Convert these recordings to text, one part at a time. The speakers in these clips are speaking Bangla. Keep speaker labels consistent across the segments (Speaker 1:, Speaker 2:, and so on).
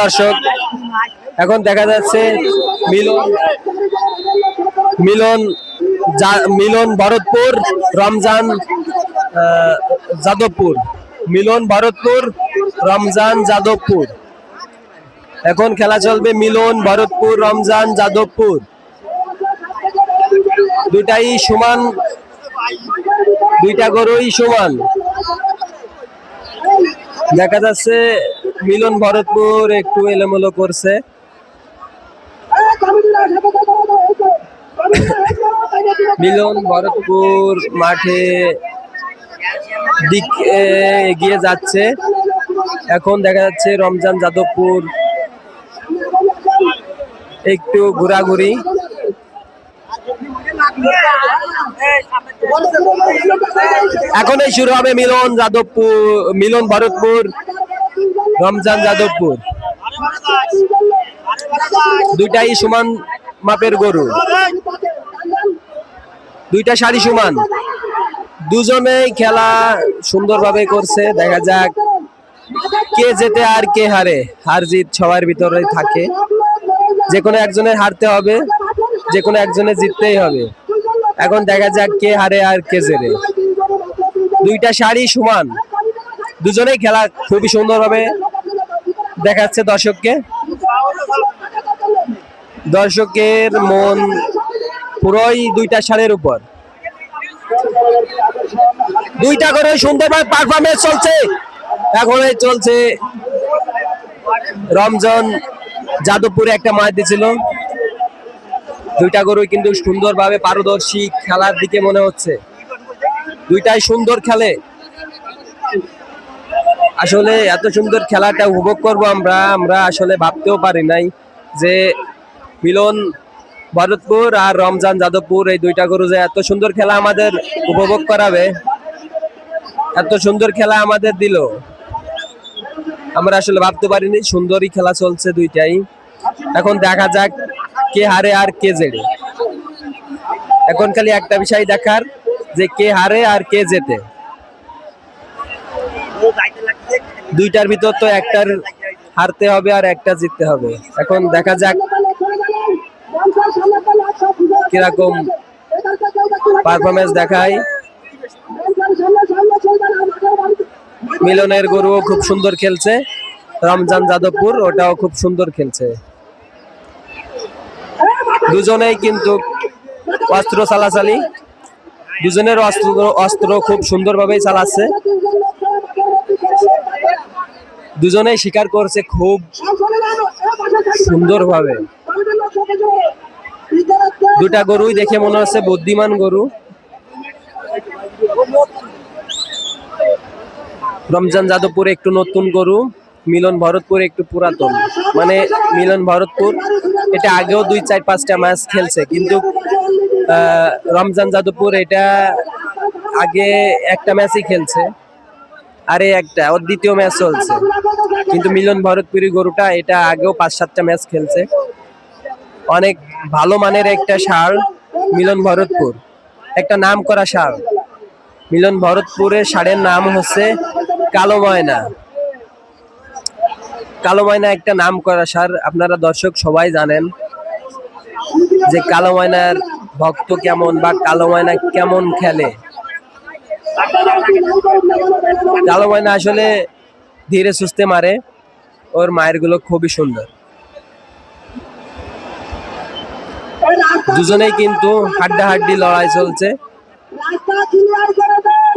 Speaker 1: দর্শক, এখন দেখা যাচ্ছে মিলন মিলন মিলন ভরতপুর, রমজান যাদবপুর। মিলন ভরতপুর, রমজান, যাদবপুর। এখন খেলা চলবে মিলন ভরতপুর, রমজান, যাদবপুর। দুটাই সমান, দুইটা গরুই সমান। দেখা যাচ্ছে মিলন ভরতপুর একটু এলোমেলো করছে। মিলন ভরতপুর মাঠে দিক এগিয়ে যাচ্ছে। এখন দেখা যাচ্ছে রমজান যাদবপুর একটু ঘোরাঘুরি। এখনই শুরু হবে মিলন যাদবপুর, মিলন ভরতপুর। রমজান যাদবপুর। দুইটাই সমান মাপের গরু। দুইটা শাড়ি সমান। দুজনেই খেলা সুন্দরভাবে করছে। দেখা যাক কে জেতে আর কে হারে। হার জিত সবার ভিতরে থাকে। যে কোনো একজনের হারতে হবে যে কোনো একজনের জিততেই হবে। এখন দেখা যাক কে হারে আর কে জেরে দুইটা শাড়ি সমান। দুজনেই খেলা খুবই সুন্দরভাবে দেখাচ্ছে দর্শককে। দর্শকের মন পুরোই দুইটা সারের উপর। দুইটা করে সুন্দরভাবে পারফরমেন্স চলছে। এখন চলছে রমজান যাদবপুরে একটা মাছ দিছিল। দুইটা গরু কিন্তু সুন্দরভাবে পারদর্শী খেলার দিকে মনে হচ্ছে। দুইটাই সুন্দর খেলে। আসলে এত সুন্দর খেলাটা উপভোগ করব আমরা আমরা আসলে ভাবতেও পারি নাই যে মিলন ভরতপুর আর রমজান যাদবপুর এই দুইটা গরু যে এত সুন্দর খেলা আমাদের উপভোগ করাবে, এত সুন্দর খেলা আমাদের দিল। আমরা আসলে ভাবতে পারিনি সুন্দরই খেলা চলছে দুইটাই। এখন দেখা যাক কে হারে আর কে জেড়ে এখন খালি একটা বিষয় দেখার যে কে হারে আর কে জেতে। দুইটার ভিতর তো একটার হারতে হবে আর একটা জিততে হবে। এখন দেখা যাক কীরকম পারফরমেন্স দেখায়। মিলনের গরুও খুব সুন্দর খেলছে। রমজান যাদবপুর, ওটাও খুব সুন্দর খেলছে। দুজনেই কিন্তু অস্ত্র চালাচালি। দুজনের অস্ত্র অস্ত্র খুব সুন্দরভাবেই চালাচ্ছে। দুজনেই স্বীকার করছে খুব সুন্দরভাবে। দুটা গরুই দেখে মনে হচ্ছে বুদ্ধিমান গরু। রমজান যাদবপুর একটু নতুন গরু, মিলন ভরতপুর একটু পুরাতন। মানে মিলন ভরতপুর, এটা আগেও দুই, চার, পাঁচটা ম্যাচ খেলছে, কিন্তু রমজান যাদবপুর এটা আগে একটা ম্যাচই খেলছে। আরে একটা, ওর দ্বিতীয় ম্যাচ চলছে। কিন্তু মিলন ভরতপুরি গরুটা, এটা আগেও পাঁচ, সাতটা ম্যাচ খেলছে। অনেক ভালো মানের একটা সার মিলন ভরতপুর। একটা নাম করা সার মিলন ভরতপুরের সারের নাম হচ্ছে কালো ময়না। কালো ময়না একটা নাম করা সার আপনারা দর্শক সবাই জানেন যে কালো ময়নার ভক্ত কেমন বা কালো ময়না কেমন খেলে। কালো ময়না আসলে ধীরে সুস্থে মারে। ওর মায়েরগুলো খুবই সুন্দর। দুজনেই কিন্তু হাড্ডাহাড্ডি লড়াই চলছে।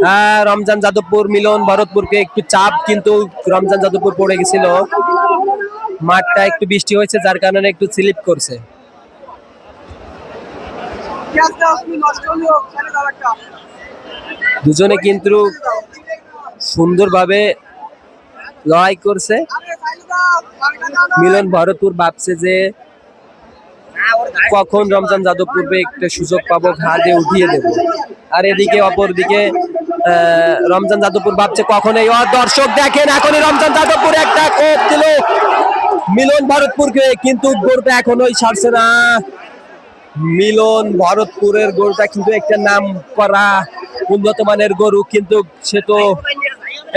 Speaker 1: হ্যাঁ রমজান যাদবপুর মিলন ভরতপুরকে একটু চাপ কিন্তু রমজান যাদবপুর পড়ে গেছিল। মাঠটা একটু বৃষ্টি হয়েছে, যার কারণে একটু স্লিপ করছে। দুজনে কিন্তু সুন্দরভাবে লড়াই করছে। মিলন ভরতপুর ভাবছে যে কখন রমজান যাদবপুরবে একটা সুযোগ পাবো ঘা দিয়ে উঠিয়ে দেব। আর এদিকে অপর দিকে আহ, রমজান যাদবপুর ভাবছে কখন এই দর্শক দেখেন এখনই রমজান যাদবপুর একটা কোপ দিল। মিলন ভরতপুরকে কিন্তু গোলটা এখনোই ছাড়ছে না। মিলন ভরতপুরের গরুটা কিন্তু একটা নাম করা উন্নত মানের গরু, কিন্তু সে তো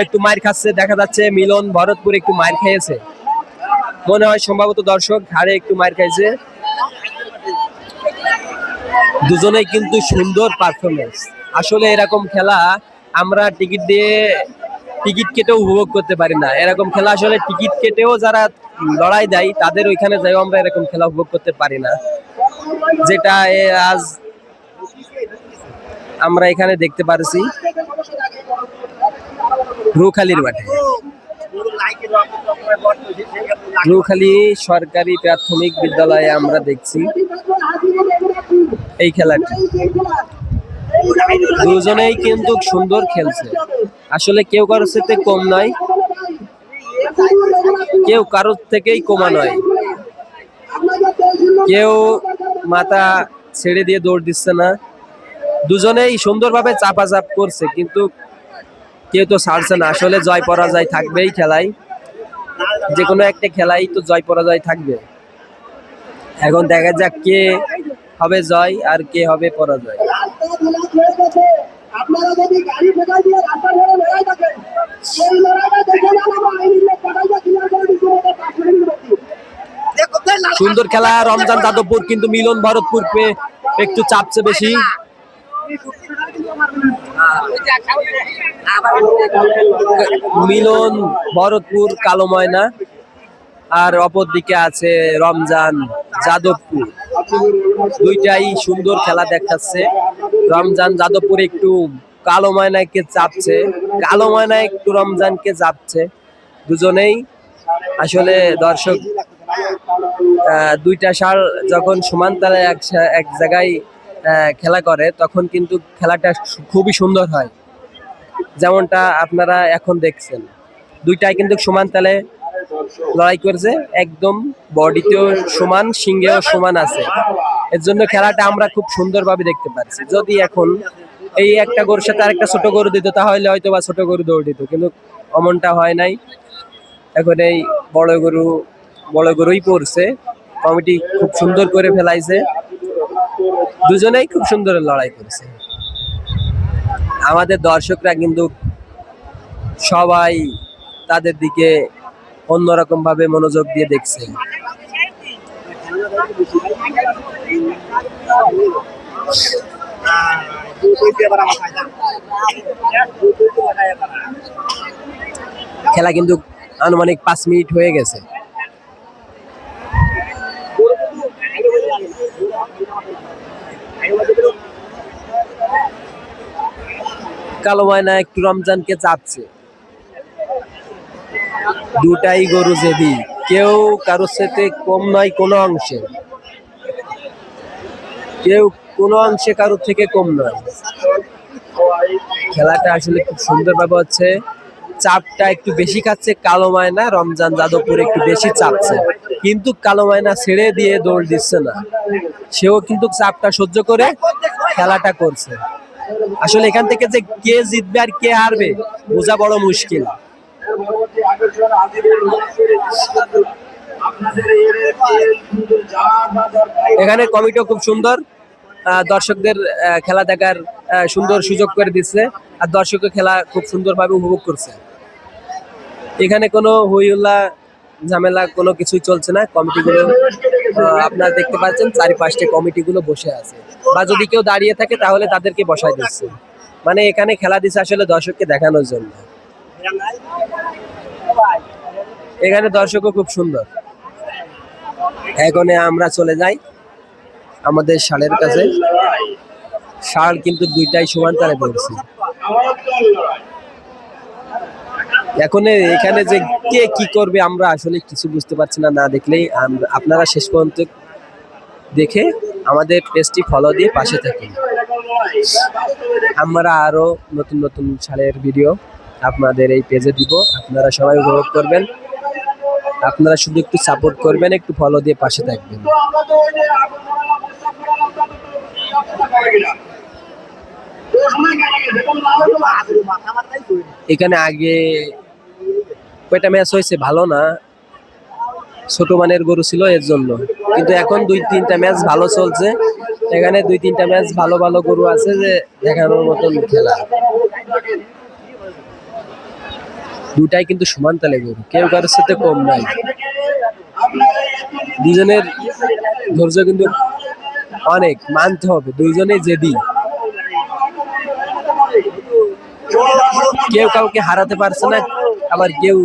Speaker 1: একটু মার খাচ্ছে, দেখা যাচ্ছে মিলন ভরতপুর একটু মার খেয়েছে মনে হয় সম্ভবত দর্শক ঘাড়ে একটু মার খাইছে। দুজনেই কিন্তু সুন্দর পারফরমেন্স আসলে এরকম খেলা আমরা টিকিট দিয়ে টিকিট কেটেও উপভোগ করতে পারি না। এরকম খেলা আসলে টিকিট কেটেও যারা লড়াই দেয়, তাদের ওইখানে যাইও আমরা এরকম খেলা উপভোগ করতে পারি না। যেটা আজ আমরা এখানে দেখতে পারছি রুখালির মাঠে। রুখালি সরকারি প্রাথমিক বিদ্যালয়ে আমরা দেখছি এই খেলাটি। দুজনেই কিন্তু সুন্দর খেলছে। আসলে কেউ কারোর সাথে কম নয়, কেউ কারোর থেকেই কমা নয়। কেউ মাথা ছেড়ে দিয়ে দৌড় দিচ্ছে না। দুজনেই সুন্দরভাবে চাপাচাপ করছে, কিন্তু কেউ তো ছাড়ছে না। আসলে জয় পরাজয় থাকবেই খেলায়। যে কোনো একটা খেলাই তো জয় পরাজয় থাকবে। এখন দেখা যাক কে হবে জয় আর কে হবে পরাজয়।
Speaker 2: আপনারা যদি গাড়ি দিয়ে লড়াই থাকেন, সেই লড়াইটা দেখে আমার লোক ক্লিয়ার করে পাঁচ মিনিট
Speaker 1: সুন্দর খেলা, রমজান যাদবপুর কিন্তু মিলন ভরতপুরকে একটু চাপছে বেশি। মিলন ভরতপুর, কালো ময়না। আর অপর দিকে আছে রমজান যাদবপুর। দুইটাই সুন্দর খেলা দেখাচ্ছে। রমজান যাদবপুর একটু কালো ময়নাকে চাপছে। কালো ময়না একটু রমজানকে চাপছে। দুজনেই আসলে দর্শক দুইটা সার যখন সমান তালে এক এক জায়গায় খেলা করে, তখন কিন্তু খেলাটা খুবই সুন্দর হয়। যেমনটা আপনারা এখন দেখছেন। দুইটাই কিন্তু সমান তালে লড়াই করছে। একদম বডিতেও সমান, সিংহেও সমান আছে। এর জন্য খেলাটা আমরা খুব সুন্দরভাবে দেখতে পাচ্ছি। যদি এখন এই একটা গরুর সাথে আরেকটা ছোট গরু দিত, তাহলে হয়তো বা ছোট গরু দৌড় দিত, কিন্তু অমনটা হয় নাই। এখন এই বড় গরু বড় গরুই পড়ছে। কমিটি খুব সুন্দর করে ফেলাইছে। দুজনেই খুব সুন্দর লড়াই করছে। আমাদের দর্শকরা কিন্তু সবাই তাদের দিকে অন্যরকম ভাবে মনোযোগ দিয়ে দেখছে। খেলা কিন্তু আনুমানিক পাঁচ মিনিট হয়ে গেছে। কালো ময়না একটু রমজানকে চাপছে দুটাই গরু জেবি কেউ কারোর সাথে কম নয় কোনো অংশে। কেউ কোনো অংশে কারোর থেকে কম নয়। খেলাটা আসলে খুব সুন্দরভাবে হচ্ছে। চাপটা একটু বেশি খাচ্ছে, কালো ময়না রমজান যাদবপুর একটু বেশি চাপছে। কিন্তু কালো ময়না ছেড়ে দিয়ে দৌড় দিচ্ছে না। সেও কিন্তু চাপটা সহ্য করে খেলাটা করছে। আসলে এখান থেকে যে কে জিতবে আর কে হারবে, বোঝা বড় মুশকিল। এখানে কমিটিও খুব সুন্দর দর্শকদের খেলা দেখার সুন্দর সুযোগ করে দিচ্ছে, আর দর্শকও খেলা খুব সুন্দরভাবে উপভোগ করছে। এখানে কোনো হইউল্লা ঝামেলা কোনো কিছুই চলছে না। কমিটিগুলো আপনারা দেখতে পাচ্ছেন চারিপাশে কমিটিগুলো বসে আছে। বা যদি কেউ দাঁড়িয়ে থাকে তাহলে তাদেরকে বসায় দিচ্ছে। মানে এখানে খেলা দিচ্ছে আসলে দর্শককে দেখানোর জন্য। এখানে দর্শকও খুব সুন্দর। এখন আমরা চলে যাই আমাদের ষাঁড়ের কাছে। ষাঁড় কিন্তু দুইটাই সমান তালে পড়ছে এখন এখানে যে কে কি করবে আমরা আসলে কিছু বুঝতে পারছি না না দেখলেই আপনারা শেষ পর্যন্ত দেখে আমাদের পেজটি ফলো দিয়ে পাশে থাকুন। আমরা আরও নতুন নতুন ষাঁড়ের ভিডিও আপনাদের এই পেজে দিব। আপনারা সবাই উপভোগ করবেন। আপনারা শুধু একটু সাপোর্ট করবেন, একটু ফলো দিয়ে পাশে থাকবেন। এখানে আগে কয়টা ম্যাচ হয়েছে? ভালো না। ছোট মানের গরু ছিল এর জন্য। কিন্তু এখন দুই, তিনটা ম্যাচ ভালো চলছে। এখানে দুই, তিনটা ম্যাচ ভালো ভালো গরু আছে যে দেখানোর মতন খেলা। দুটাই কিন্তু সমান তালে গরু। কেউ কারোর সাথে কম নাই। দুজনের ধৈর্য কিন্তু অনেক। মানতে হবে। দুইজনে জেদি কেউ কাউকে হারাতে পারছে না, আবার কেউ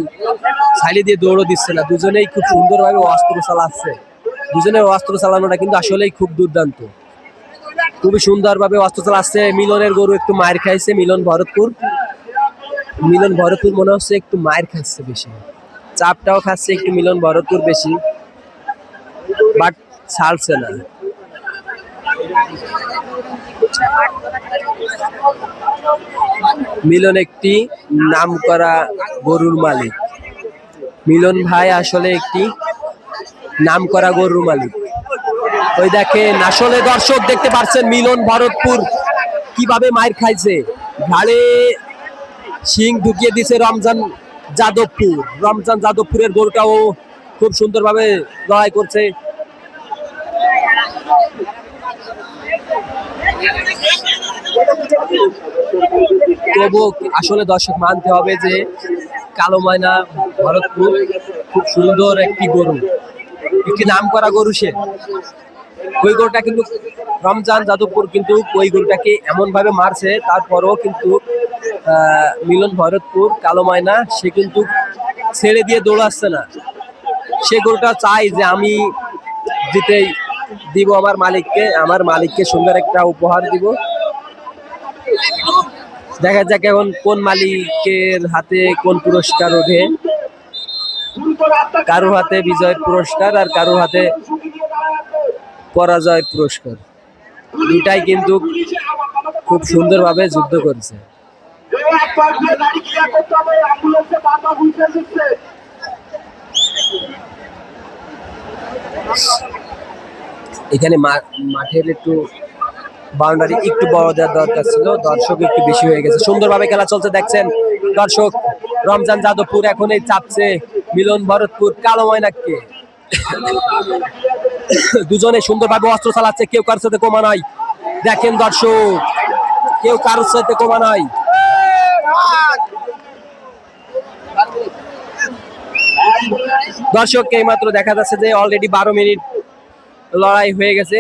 Speaker 1: ছালি দিয়ে দৌড়ও দিচ্ছে না। দুজনেই খুব সুন্দরভাবে অস্ত্র চালাচ্ছে। দুজনের অস্ত্র চালানোটা কিন্তু আসলেই খুব দুর্দান্ত। খুবই সুন্দরভাবে অস্ত্র চালাচ্ছে। মিলনের গরু একটু মায়ের খাইছে, মিলন ভরতপুর। মিলন ভরতপুর মনে হচ্ছে একটু মায়ের খাচ্ছে বেশি। চাপটাও খাচ্ছে, একটু মিলন ভরতপুর বেশি। বাট ছাড়ছে না। মিলন একটি নাম করা গরুর মালিক। মিলন ভাই আসলে একটি নামকরা গরুর মালিক। ওই দেখেন, আসলে দর্শক দেখতে পাচ্ছেন মিলন ভরতপুর কীভাবে মায়ের খাইছে। ঘাড়ে শিং ঢুকিয়ে দিছে রমজান যাদবপুর। রমজান যাদবপুরের গরুটাও খুব সুন্দরভাবে লড়াই করছে। তবু আসলে দর্শক মানতে হবে যে কালো ময়না ভরতপুর খুব সুন্দর একটি গরু। একটি নাম করা গরু সে। ওই গরুটা কিন্তু রমজান, যাদবপুর কিন্তু ওই গরুটাকে এমন ভাবে মারছে, তারপরেও কিন্তু মিলন ভরতপুর, কালো ময়না, সে কিন্তু ছেড়ে দিয়ে দৌড়াচ্ছে না। সে গরুটা চাই যে আমি জিতেই দিব আমার মালিককে আমার মালিককে সুন্দর একটা উপহার দিব। দেখা যাক এখন কোন মালিকের হাতে কোন পুরস্কার ওঠে। কারও হাতে বিজয় পুরস্কার আর কারও হাতে পরাজয় পুরস্কার। দুটাই কিন্তু খুব সুন্দরভাবে যুদ্ধ করছে। এখানে মাঠের একটু বাউন্ডারি একটু বড় দেওয়ার দরকার ছিল, দর্শক একটু বেশি হয়ে গেছে। সুন্দরভাবে খেলা চলছে দেখছেন দর্শক, রমজান যাদবপুর এখন এই চাপছে মিলন ভরতপুর কালো ময়নাককে। দুজনে সুন্দরভাবে অস্ত্র চালাচ্ছে, কেউ কারোর সাথে কমা নাই। দেখেন দর্শক, কেউ কারোর সাথে কমা নাই। দর্শক এইমাত্র দেখা যাচ্ছে যে অলরেডি বারো মিনিট লড়াই হয়ে গেছে।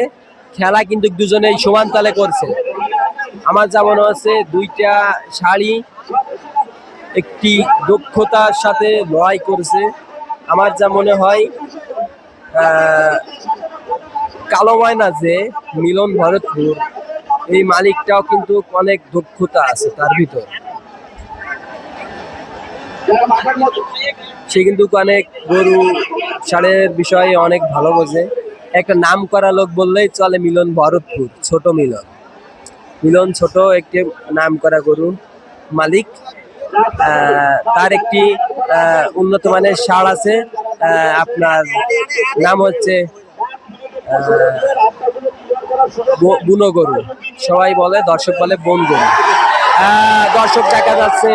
Speaker 1: খেলা কিন্তু দুজনেই সমান তালে করছে। আমার যা মনে হচ্ছে, দুইটা শাড়ি একটি দক্ষতার সাথে লড়াই করছে। আমার যা মনে হয় কালো ময়না যে মিলন ভরতপুর, এই মালিকটাও কিন্তু অনেক দক্ষতা আছে তার ভিতর। সে কিন্তু অনেক গরু সারের বিষয়ে অনেক ভালো বোঝে। একটা নাম করা লোক বললেই চলে মিলন ভরতপুর, ছোট মিলন। মিলন ছোট একটি নাম করা গরু, মালিক। তার একটি উন্নত মানের সার আছে। আপনার নাম হচ্ছে বুনো গরু। সবাই বলে, দর্শক বলে বন গরু। দর্শক দেখা যাচ্ছে,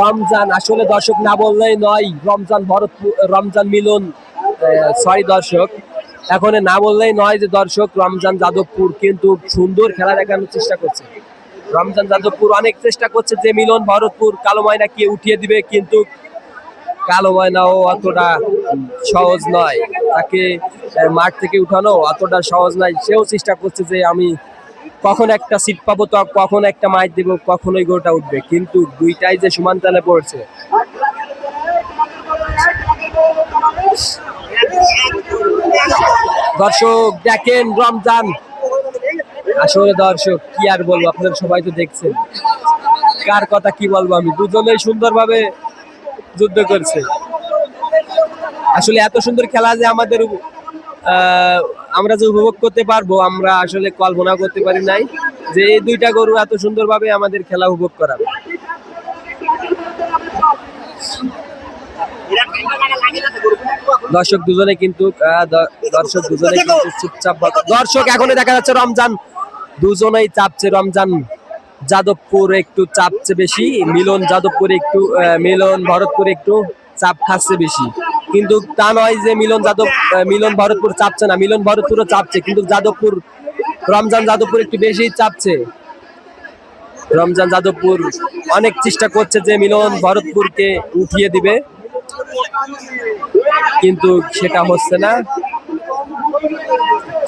Speaker 1: রমজান। আসলে দর্শক না বললেই নয়, রমজান ভরতপুর রমজান মিলন। সরি দর্শক। এখন না বললেই নয় যে দর্শক রমজান যাদবপুর কিন্তু সুন্দর খেলা দেখানোর চেষ্টা করছে। রমজান যাদবপুর অনেক চেষ্টা করছে যে মিলন ভরতপুর কালো ময়নাকে উঠিয়ে দিবে, কিন্তু কালো ময়নাও অতটা সহজ নয়। তাকে মাঠ থেকে উঠানো অতটা সহজ নয়। সেও চেষ্টা করছে যে আমি কখন একটা সিট পাবো, তো কখন একটা মাইট দিব কখন ওই গোটা উঠবে। কিন্তু দুইটাই যে সমান তালে পড়ছে। দর্শক, দেখেন রমজান। আসলে দর্শক, কি আর বলব আপনারা সবাই তো দেখছেন। কার কথা কি বলব আমি? দুজনেই সুন্দরভাবে যুদ্ধ করছে। আসলে এত সুন্দর খেলা যে আমাদের আমরা যে উপভোগ করতে পারব, আমরা আসলে কল্পনা করতে পারি নাই যে এই দুইটা গরু এত সুন্দরভাবে আমাদের খেলা উপভোগ করাবে। দর্শক দুজনে কিন্তু দর্শক দুজনে কিন্তু চুপচাপ দর্শক এখনই দেখা যাচ্ছে রমজান। দুজনেই চাপছে রমজান। যাদবপুর একটু চাপছে বেশি, মিলন যাদবপুর একটু মিলন ভরতপুর একটু চাপ খাচ্ছে বেশি। কিন্তু তা নয় যে মিলন যাদব মিলন ভরতপুর চাপছে না, মিলন ভরতপুরও চাপছে, কিন্তু যাদবপুর, রমজান যাদবপুর একটু বেশি চাপছে। রমজান যাদবপুর অনেক চেষ্টা করছে যে মিলন ভরতপুরকে উঠিয়ে দিবে। কিন্তু সেটা হচ্ছে না।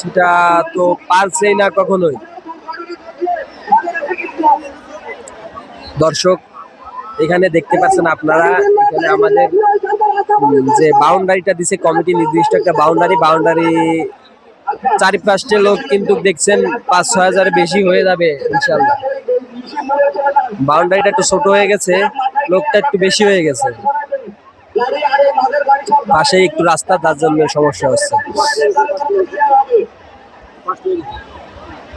Speaker 1: সেটা তো পারছেই না কখনোই। দর্শক, এখানে দেখতে পাচ্ছেন আপনারা, এখানে আমাদের যে বাউন্ডারিটা দিছে কমিটি নির্দিষ্ট একটা বাউন্ডারি বাউন্ডারি চারিপাশে লোক কিন্তু দেখছেন পাঁচ ছয় হাজার বেশি হয়ে যাবে ইনশাল্লাহ বাউন্ডারিটা একটু ছোট হয়ে গেছে, লোকটা একটু বেশি হয়ে গেছে। পাশে একটু রাস্তা, তার জন্য সমস্যা হচ্ছে।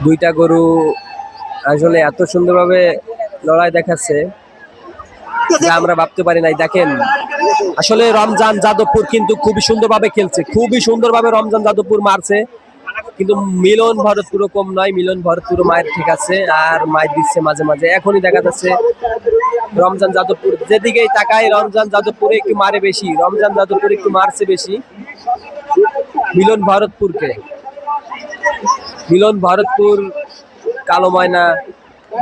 Speaker 1: দুইটা গরু আসলে এত সুন্দরভাবে লড়াই দেখাচ্ছে আমরা ভাবতে পারি নাই। দেখেন, আসলে রমজান যাদবপুর কিন্তু খুবই সুন্দরভাবে খেলছে, খুবই সুন্দরভাবে রমজান যাদবপুর মারছে। কিন্তু মিলন ভরতপুর কম নয়, মিলন ভরতপুর মায়ের ঠিক আছে, আর মায়ের দিচ্ছে মাঝে মাঝে। এখনই দেখা যাচ্ছে রমজান যাদবপুর যেদিকেই তাকায় রমজান যাদবপুরে একটু মারে বেশি, রমজান যাদবপুর একটু মারছে বেশি। মিলন ভরতপুরকে। মিলন ভারতপুর কালো ময়না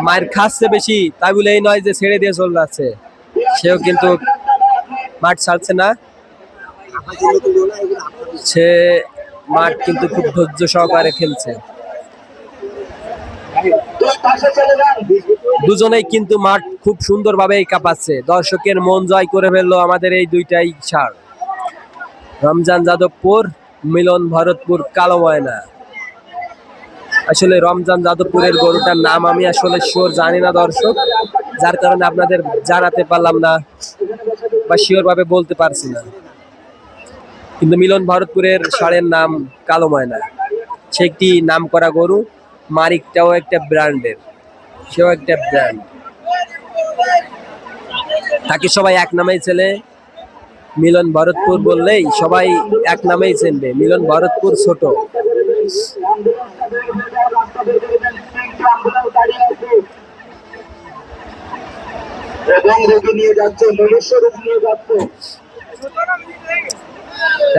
Speaker 1: মায়ের খাচ্ছে বেশি, তাই বলে এই নয় যে ছেড়ে দিয়ে চলে যাচ্ছে। সেও কিন্তু মাঠ ছাড়ছে না। সে মাঠ কিন্তু খুব ধৈর্য সহকারে খেলছে। দুজনেই কিন্তু মাঠ খুব সুন্দরভাবেই কাঁপাচ্ছে দর্শকের মন জয় করে ফেলল আমাদের এই দুইটাই সার রমজান যাদবপুর, মিলন ভরতপুর, কালো ময়না। আসলে রমজান যাদবপুরের গরুটার নাম আমি আসলে শিওর জানি না দর্শক। যার কারণে আপনাদের জানাতে পারলাম না বা শিওর ভাবে বলতে পারছি না। কিন্তু মিলন ভরতপুরের ষাঁড়ের নাম কালো ময়না। সে একটি নাম করা গরু। মারিকটাও একটা ব্র্যান্ডের, সেও একটা ব্র্যান্ড। তাকে সবাই এক নামেই ছেলে মিলন ভরতপুর বললেই সবাই এক নামেই চেনবে, মিলন ভরতপুর ছোট।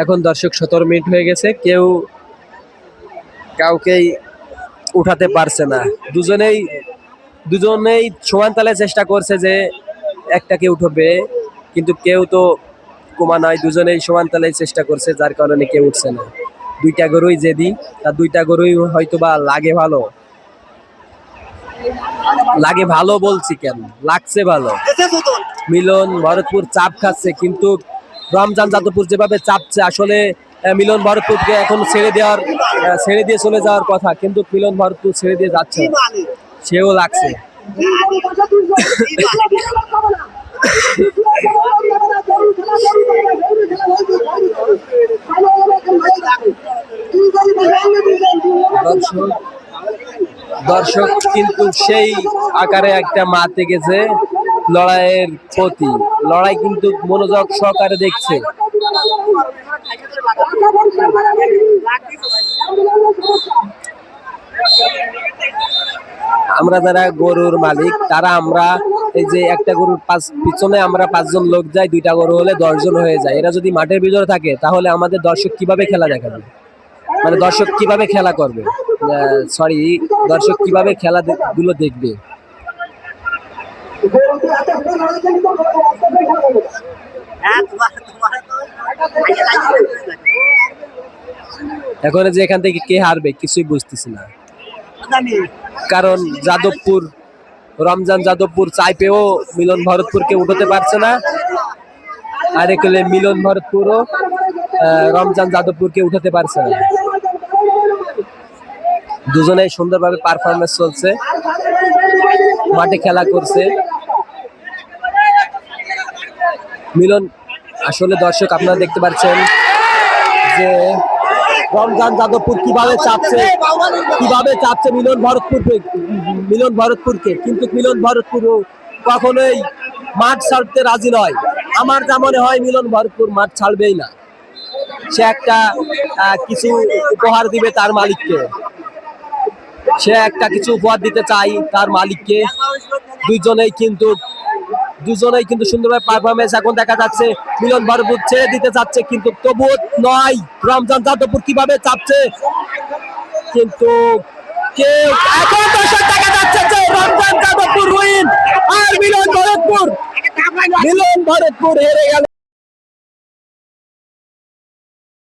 Speaker 1: এখন দর্শক সতেরো মিনিট হয়ে গেছে, কেউ কাউকেই উঠাতে পারছে না। দুজনেই দুজনেই সমান তালে চেষ্টা করছে যে একটাকে উঠবে, কিন্তু কেউ তো কমা নয়, দুজনেই সমান তালে চেষ্টা করছে, যার কারণে কেউ উঠছে না। দুইটা গরুই জেদি তার দুইটা গরুই হয়তো বা লাগে ভালো। লাগে ভালো বলছি কেন? লাগছে ভালো। মিলন, ভরতপুর চাপ খাচ্ছে, কিন্তু রমজান যাদবপুর যেভাবে চাপছে, আসলে মিলন ভরতপুরকে এখন ছেড়ে দেওয়ার ছেড়ে দিয়ে চলে যাওয়ার কথা, কিন্তু মিলন ভরতপুর ছেড়ে দিয়ে যাচ্ছে সেও লাগছে। দর্শক, কিন্তু সেই আকারে একটা মাতে গেছে লড়াইয়ের প্রতি। লড়াই কিন্তু মনোযোগ সহকারে দেখছে। আমরা যারা গরুর মালিক, তারা আমরা এই যে একটা গরুর পাঁচ, পিছনে আমরা পাঁচজন লোক যাই, দুইটা গরু হলে দশজন হয়ে যায়। এরা যদি মাঠের ভিতরে থাকে, তাহলে আমাদের দর্শক কীভাবে খেলা দেখাবে? মানে দর্শক কীভাবে খেলা করবে? সরি দর্শক কীভাবে খেলা গুলো দেখবে? এখন যে এখান থেকে কে হারবে কিছুই বুঝতেছি না। কারণ যাদবপুর, রমজান যাদবপুর চাই পেয়েও মিলন ভরতপুরকে উঠতে পারছে না। আর এখানে মিলন ভরতপুরও রমজান যাদবপুরকে উঠাতে পারছে না। দুজনেই সুন্দরভাবে পারফরমেন্স চলছে। মাঠে খেলা করছে। মিলন, আসলে দর্শক আপনারা দেখতে পাচ্ছেন যে রমজান যাদবপুর কীভাবে চাপছে কীভাবে চাপছে মিলন ভরতপুরকে মিলন ভরতপুরকে। কিন্তু মিলন ভরতপুর কখনোই মাঠ ছাড়তে রাজি নয়। আমার যা মনে হয়, মিলন ভরতপুর মাঠ ছাড়বেই না। সে একটা কিছু উপহার দিবে তার মালিককে। সে একটা কিছু উপহার দিতে চাই তার মালিককে। দুইজনেই কিন্তু দুজনেই কিন্তু সুন্দরভাবে পারফরমেন্স এখন দেখা যাচ্ছে। মিলন ভরপুর ছেড়ে দিতে চাচ্ছে কিন্তু তবুও নয়। রমজান যাদবপুর কীভাবে চাপছে? কিন্তু কেউ এখন দর্শক দেখা যাচ্ছে যে রমজান যাদবপুর উইন আর মিলন ভারতপুর মিলন ভরতপুর হেরে গেল।